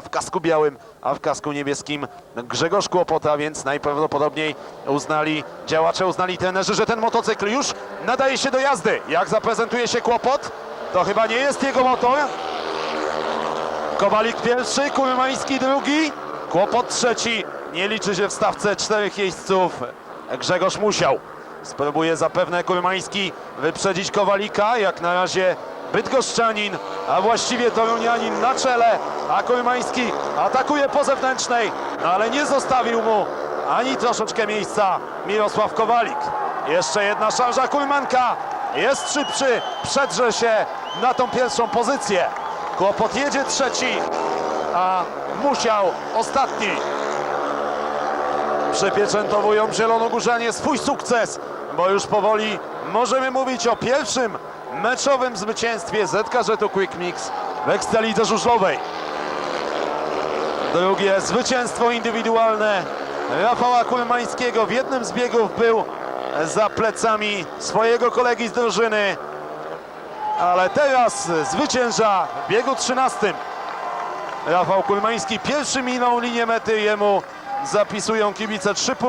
w kasku białym, a w kasku niebieskim Grzegorz Kłopota, więc najprawdopodobniej uznali, działacze uznali trenerzy, że ten motocykl już nadaje się do jazdy. Jak zaprezentuje się Kłopot, to chyba nie jest jego motor. Kowalik pierwszy, Kurmański drugi, Kłopot trzeci. Nie liczy się w stawce czterech jeźdźców. Grzegorz Musiał. Spróbuje zapewne Kurmański wyprzedzić Kowalika. Jak na razie Bydgoszczanin, a właściwie Torunianin na czele, a Kurmański atakuje po zewnętrznej, no ale nie zostawił mu ani troszeczkę miejsca Mirosław Kowalik. Jeszcze jedna szarża Kurmanka, jest szybszy, przedrze się na tą pierwszą pozycję. Kłopot jedzie trzeci, a Musiał ostatni. Przypieczętowują zielonogórzanie swój sukces, bo już powoli możemy mówić o pierwszym meczowym zwycięstwie ZKŻ Quick Mix w Ekstralidze Żużlowej. Drugie zwycięstwo indywidualne Rafała Kulmańskiego w jednym z biegów był za plecami swojego kolegi z drużyny, ale teraz zwycięża w biegu 13. Rafał Kulmański pierwszy minął linię mety, jemu zapisują kibice 3 punkty.